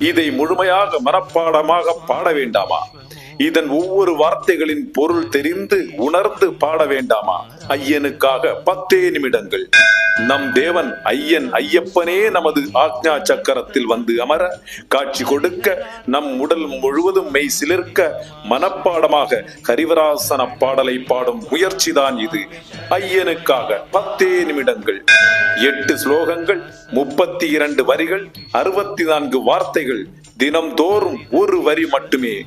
இதை முழுமையாக மனப்பாடமாக பாட வேண்டாமா? இதன் ஒவ்வொரு வார்த்தைகளின் பொருள் தெரிந்து உணர்ந்து பாட வேண்டாமா? ஐயனுக்காக பத்தே நிமிடங்கள். நம் தேவன் ஐயன் ஐயப்பனே நமது ஆக்ஞா சக்கரத்தில் வந்து அமர காட்சி கொடுக்க நம் உடல் முழுவதும் மெய் சிலிர்க்க மனப்பாடமாக ஹரிவராசன பாடலை பாடும் முயற்சிதான் இது. ஐயனுக்காக பத்தே நிமிடங்கள் எட்டு ஸ்லோகங்கள் முப்பத்தி இரண்டு வரிகள் அறுபத்தி நான்கு வார்த்தைகள் தினம்தோறும் ஒரு வரி மட்டுமே.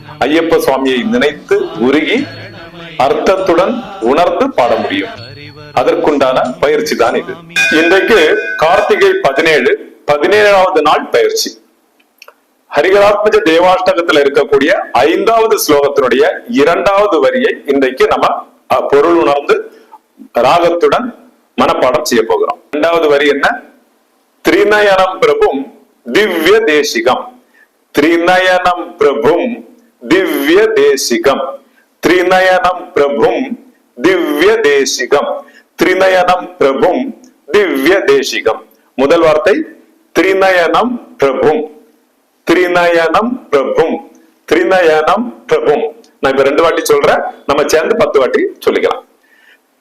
ஐயப்ப சுவாமியை நினைத்து உருகி அர்த்தத்துடன் உணர்ந்து பாட முடியும். அதற்குண்டான பயிற்சி தான் இது. இன்றைக்கு கார்த்திகை பதினேழு பதினேழாவது நாள் பயிற்சி. ஹரிகராத்மஜ தேவாஷ்டகத்துல இருக்கக்கூடிய ஐந்தாவது ஸ்லோகத்தினுடைய இரண்டாவது வரியை இன்றைக்கு நம்ம பொருள் உணர்ந்து ராகத்துடன் மனப்பாடம் செய்ய போகிறோம். இரண்டாவது வரி என்ன? திரிநயனம் பிரபும் திவ்ய தேசிகம். திரிநயனம் பிரபும் திவ்ய தேசிகம் திரிநயனம் பிரபும் திவ்ய தேசிகம் திரிநயனம் பிரபும் திவ்ய தேசிகம் முதல் வார்த்தை திரிநயனம் பிரபும். திரிநயனம் பிரபும். திரிநயனம் பிரபும். நான் இப்ப ரெண்டு வாட்டி சொல்றேன். நம்ம சேர்ந்து பத்து வாட்டி சொல்லிக்கலாம்.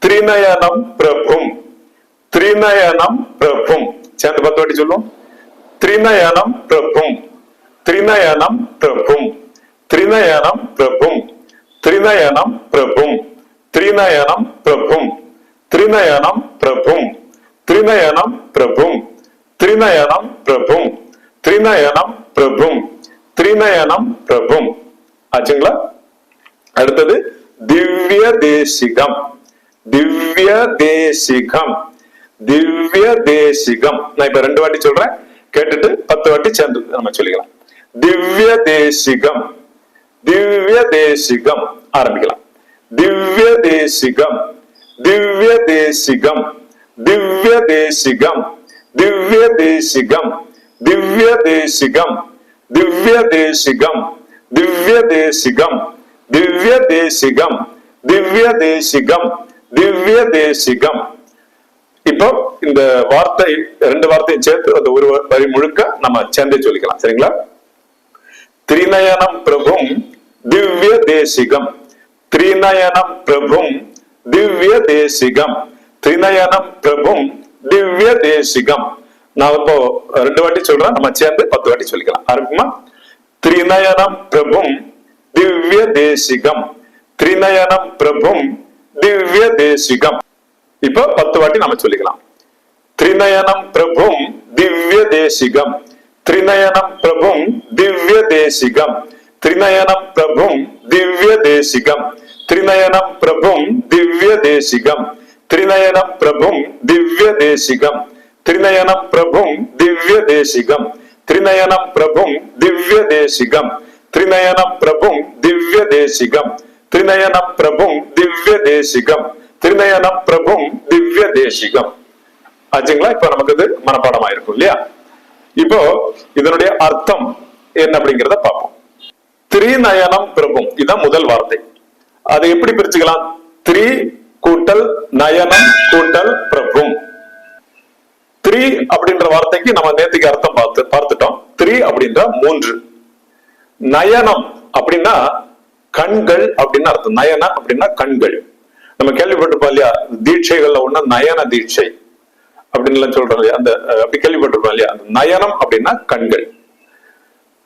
திரிநயனம் பிரபும். திரிநயனம் பிரபும். சேர்ந்து பத்து வாட்டி சொல்லுவோம். திரிநயனம் பிரபும். திரிநயனம் பிரபும். త్రినయనం ప్రభు త్రినయనం ప్రభు త్రినయనం ప్రభు త్రినయనం ప్రభు త్రినయనం ప్రభు త్రినయనం ప్రభు త్రినయனம் பிரபும் திரிநயனம் பிரபும் ஆச்சுங்களா அடுத்தது திவ்ய தேசிகம் திவ்ய தேசிகம் திவ்ய தேசிகம் நான் இப்ப ரெண்டு வாட்டி சொல்றேன் கேட்டுட்டு பத்து வாட்டி சேர்ந்து நம்ம சொல்லிக்கலாம் திவ்ய தேசிகம் திவ்ய தேசிகம் ஆரம்பிக்கலாம். திவ்ய தேசிகம் திவ்ய தேசிகம் திவ்ய தேசிகம் திவ்ய தேசிகம் திவ்ய தேசிகம் திவ்ய தேசிகம் திவ்ய தேசிகம் திவ்ய தேசிகம் திவ்ய தேசிகம் திவ்ய தேசிகம் இப்போ இந்த வார்த்தை ரெண்டு வார்த்தையும் சேர்த்து அந்த ஒரு வரி முழுக்க நம்ம சேர்ந்தே சொல்லிக்கலாம். சரிங்களா? திரிநயனம் பிரபும் திவ்ய தேசிகம் திரிநயனம் பிரபும் திவ்ய தேசிகம் திரிநயனம் பிரபும் திவ்ய தேசிகம் நான் இப்போ ரெண்டு வாட்டி சொல்றேன் நம்ம சேர்ந்து பத்து வாட்டி சொல்லிக்கலாம். ஆரம்பிக்குமா? திரிநயனம் பிரபும் திவ்ய தேசிகம் திரிநயனம் பிரபும் திவ்ய தேசிகம் இப்போ பத்து வாட்டி நம்ம சொல்லிக்கலாம். திரிநயனம் பிரபும் திவ்ய தேசிகம் திரிநயனம் பிரபும் திவ்ய தேசிகம் திரிநயனம் பிரபும் திவ்ய தேசிகம் திரிநயனம் பிரபும் திவ்ய தேசிகம் திரிநயனம் பிரபும் திவ்ய தேசிகம் திரிநயனம் பிரபும் திவ்ய தேசிகம் திரிநயனம் பிரபும் திவ்ய தேசிகம் திரிநயனம் பிரபும் திவ்ய தேசிகம் திரிநயனம் பிரபும் திவ்ய தேசிகம் திரிநயனம் பிரபும் திவ்ய தேசிகம் ஆச்சுங்களா இப்ப நமக்கு இது மனப்பாடமாயிருக்கும் இல்லையா இப்போ இதனுடைய அர்த்தம் என்ன அப்படிங்கறத பார்ப்போம் திரிநயனம் பிறக்கும் இதுதான் முதல் வார்த்தை. அதை எப்படி பிரிச்சுக்கலாம்? திரி கூட்டல் நயனம் கூட்டல் பிரபும் த்ரீ அப்படின்ற வார்த்தைக்கு நம்ம நேத்துக்கு அர்த்தம் பார்த்து பார்த்துட்டோம். த்ரீ அப்படின்ற மூன்று. நயனம் அப்படின்னா கண்கள் அப்படின்னு அர்த்தம். நயன அப்படின்னா கண்கள். நம்ம கேள்விப்பட்டிருப்போம் இல்லையா? தீட்சைகள்ல ஒண்ணு நயன தீட்சை அப்படின்னு எல்லாம் சொல்றோம் இல்லையா? அந்த அப்படி கேள்விப்பட்டிருப்போம் இல்லையா? நயனம் அப்படின்னா கண்கள்.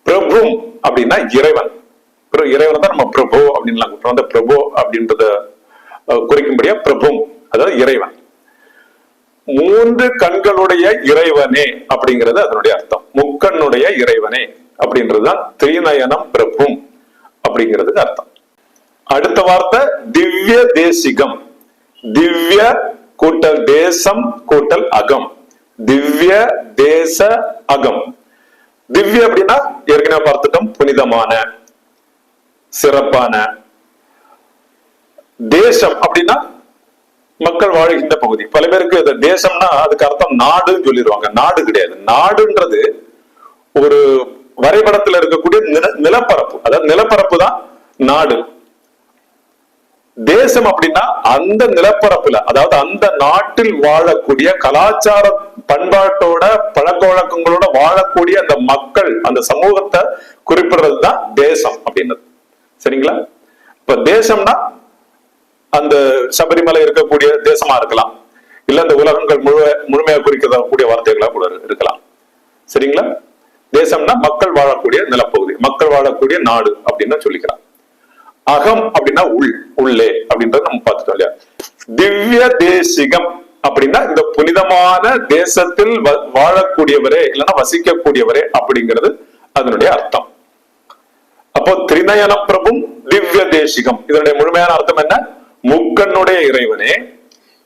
பிரபும் அப்படின்னா இறைவன். பிறகு இறைவனை தான் நம்ம பிரபு அப்படின்லாம் கூப்பிடுறோம். அந்த பிரபு அப்படின்றத அஹ், குறிக்கும்படியா பிரபும் அதாவது இறைவன். மூன்று கண்களுடைய இறைவனே அப்படிங்கிறது அதனுடைய அர்த்தம். முக்கண்ணுடைய இறைவனே அப்படின்றதுதான் திரிநயனம் பிரபும் அப்படிங்கிறதுக்கு அர்த்தம். அடுத்த வார்த்தை திவ்ய தேசிகம். திவ்ய கூட்டல் தேசம் கூட்டல் அகம். திவ்ய தேச அகம். திவ்ய அப்படின்னா ஏற்கனவே பார்த்துட்டோம் புனிதமான சிறப்பான தேசம் அப்படின்னா மக்கள் வாழ்கின்ற பகுதி. பல பேருக்கு இந்த தேசம்னா அதுக்கு அர்த்தம் நாடுன்னு சொல்லிடுவாங்க நாடு கிடையாது. நாடுன்றது ஒரு வரைபடத்துல இருக்கக்கூடிய நில- நிலப்பரப்பு. அதாவது நிலப்பரப்பு தான் நாடு. தேசம் அப்படின்னா அந்த நிலப்பரப்புல அதாவது அந்த நாட்டில் வாழக்கூடிய கலாச்சார பண்பாட்டோட பழக்க வழக்கங்களோட வாழக்கூடிய அந்த மக்கள் அந்த சமூகத்தை குறிப்பிடுறது தான் தேசம் அப்படின்றது சரிங்களா? இப்ப தேசம்னா அந்த சபரிமலை இருக்கக்கூடிய தேசமா இருக்கலாம். இல்ல அந்த உலகங்கள் முழு முழுமையா குறிக்கக்கூடிய வார்த்தைகளா கூட இருக்கலாம். சரிங்களா? தேசம்னா மக்கள் வாழக்கூடிய நிலப்பகுதி மக்கள் வாழக்கூடிய நாடு அப்படின்னு சொல்லிக்கலாம். அகம் அப்படின்னா உள் உள்ளே அப்படின்றத நம்ம பார்த்துட்டோம் இல்லையா? திவ்ய தேசிகம் அப்படின்னா இந்த புனிதமான தேசத்தில் வாழக்கூடியவரே இல்லைன்னா வசிக்கக்கூடியவரே அப்படிங்கிறது அதனுடைய அர்த்தம். அப்போ திரிநயன பிரபும் திவ்ய தேசிகம். இதனுடைய முழுமையான அர்த்தம் என்ன? முக்கண்ணுடைய இறைவனே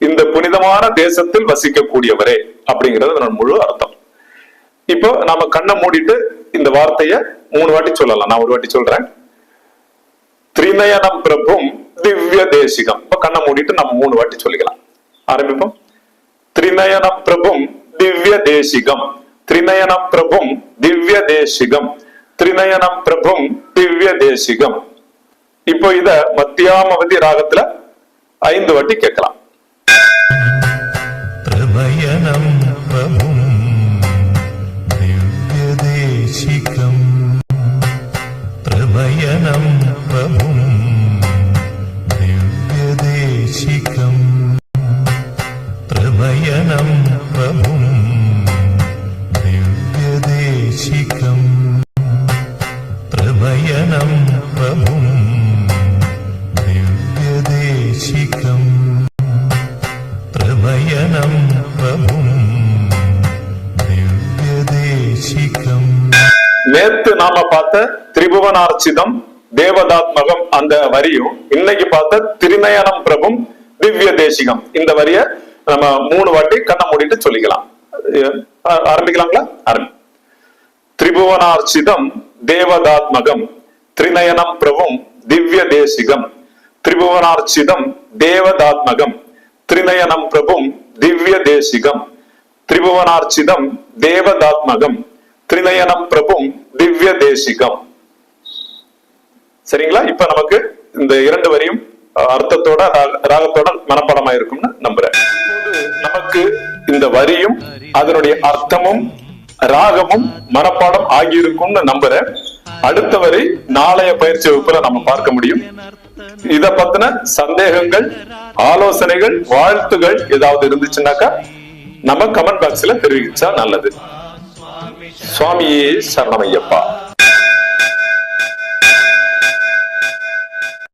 இந்த புனிதமான தேசத்தில் வசிக்கக்கூடியவரே அப்படிங்கிறது அதனோட முழு அர்த்தம். இப்போ நாம கண்ணை மூடிட்டு இந்த வார்த்தைய மூணு வாட்டி சொல்லலாம். நான் ஒரு வாட்டி சொல்றேன். திரிநயனம் பிரபும் திவ்ய தேசிகம். இப்ப கண்ணை மூடிட்டு நம்ம மூணு வாட்டி சொல்லிக்கலாம். ஆரம்பிப்போம். திரிநயனம் பிரபும் திவ்ய தேசிகம். திரிநயனம் பிரபும் திவ்ய தேசிகம். திரிநயனம் பிரபும் திவ்ய தேசிகம். இப்போ இத மத்தியாமவதி ராகத்துல ஐந்து வாட்டி கேட்கலாம். பிரமயனம் பிரபும் திவ்ய தேசிகம். பிரமயனம் பிரபும் திவ்ய தேசிகம். பிரமயனம் பிரபும் நேத்து நாம பார்த்த திரிபுவனார்ச்சிதம் தேவதாத்மகம் அந்த வரியும் இன்னைக்கு பார்த்த திருநயனம் பிரபும் திவ்ய தேசிகம் இந்த வரிய நம்ம மூணு வாட்டி கண்ணை மூடிட்டு சொல்லிக்கலாம். ஆரம்பிக்கலாங்களா? ஆரம்பி. திரிபுவனார்ச்சிதம் தேவதாத்மகம் திரிநயனம் பிரபும் திவ்ய தேசிகம் திரிபுவனார்ச்சிதம் தேவதாத்மகம் திரிநயனம் பிரபும் திவ்ய தேசிகம் திரிபுவனார்ச்சிதம் தேவதாத்மகம் திரிநயனம் பிரபும் திவ்ய தேசிகம். சரிங்களா? இப்ப நமக்கு இந்த இரண்டு வரியும் அர்த்தத்தோட ராகத்தோட மனப்பாடமா இருக்கும்னு நம்புறேன். நமக்கு இந்த வரியும் அதனுடைய அர்த்தமும் ராகமும் மனப்பாடம் ஆகியிருக்கும்னு நம்புறேன். அடுத்த வரி நாளைய பயிற்சி வகுப்புல நம்ம பார்க்க முடியும். இத பத்தின சந்தேகங்கள் ஆலோசனைகள் வாழ்த்துகள் ஏதாவது இருந்துச்சுன்னாக்கா நம்ம கமெண்ட் பாக்ஸ்ல தெரிவிச்சா நல்லது. சுவாமியே சரணமையப்பா